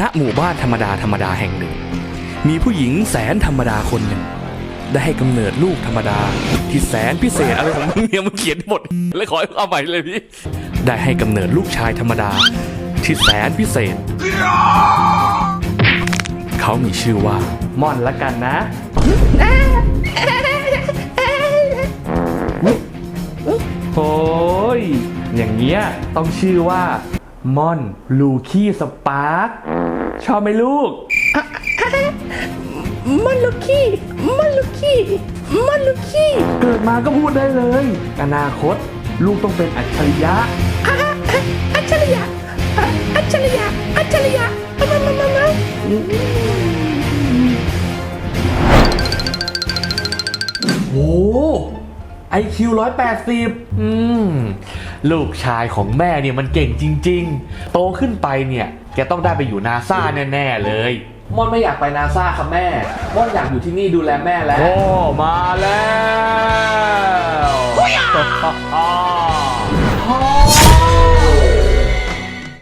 ณหมู่บ้านธรรมดาธรรมดาแห่งหนึ่ง มีผู้หญิงแสนธรรมดาคนหนึ่ง ได้ให้กำเนิดลูกธรรมดา ที่แสนพิเศษอะไรของมึงเนี่ยมึงเขียนหมดเลยขอให้เอาใหม่เลยพี่ ได้ให้กำเนิดลูกชายธรรมดา ที่แสนพิเศษ เขามีชื่อว่าม่อนละกันนะ โอ้ยอย่างเงี้ยต้องชื่อว่า ม่อนลูคี้สปาร์คชอบไหมลูก มันลูกขี้มันลูกขี้มันลูกขี้เกิดมาก็พูดได้เลย อนาคต ลูกต้องเป็นอัจฉริยะอะอะอัจฉริยะอะอัจฉริยะ อัจฉริยะมามามามาโอ้ ไอคิวร้อยแปดสิบอืมลูกชายของแม่เนี่ยมันเก่งจริง ๆ โตขึ้นไปเนี่ยแกต้องได้ไปอยู่นาซาแน่ ๆ เลยม่อนไม่อยากไปนาซาครับแม่ม่อนอยากอยู่ที่นี่ดูแลแม่แล้ว โอ้ มาแล้ว